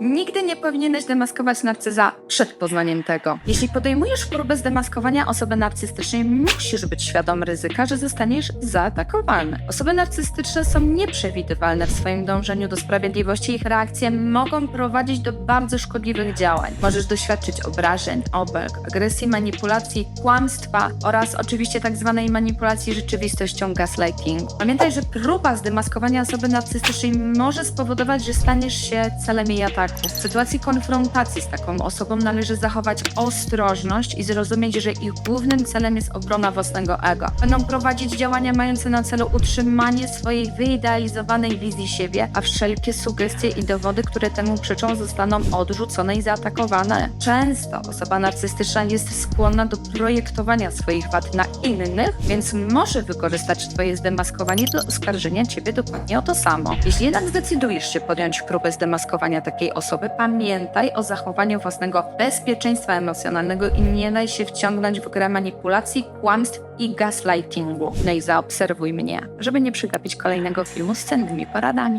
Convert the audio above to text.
Nigdy nie powinieneś demaskować narcyza przed poznaniem tego. Jeśli podejmujesz próbę zdemaskowania osoby narcystycznej, musisz być świadom ryzyka, że zostaniesz zaatakowany. Osoby narcystyczne są nieprzewidywalne w swoim dążeniu do sprawiedliwości. Ich reakcje mogą prowadzić do bardzo szkodliwych działań. Możesz doświadczyć obrażeń, obelg, agresji, manipulacji, kłamstwa oraz oczywiście tak zwanej manipulacji rzeczywistością gaslighting. Pamiętaj, że próba zdemaskowania osoby narcystycznej może spowodować, że staniesz się celem jej ataku. W sytuacji konfrontacji z taką osobą należy zachować ostrożność i zrozumieć, że ich głównym celem jest obrona własnego ego. Będą prowadzić działania mające na celu utrzymanie swojej wyidealizowanej wizji siebie, a wszelkie sugestie i dowody, które temu przeczą, zostaną odrzucone i zaatakowane. Często osoba narcystyczna jest skłonna do projektowania swoich wad na innych, więc może wykorzystać Twoje zdemaskowanie do oskarżenia Ciebie dokładnie o to samo. Jeśli jednak zdecydujesz się podjąć próbę zdemaskowania takiej osoby, pamiętaj o zachowaniu własnego bezpieczeństwa emocjonalnego i nie daj się wciągnąć w grę manipulacji, kłamstw i gaslightingu. No i zaobserwuj mnie, żeby nie przegapić kolejnego filmu z cennymi poradami.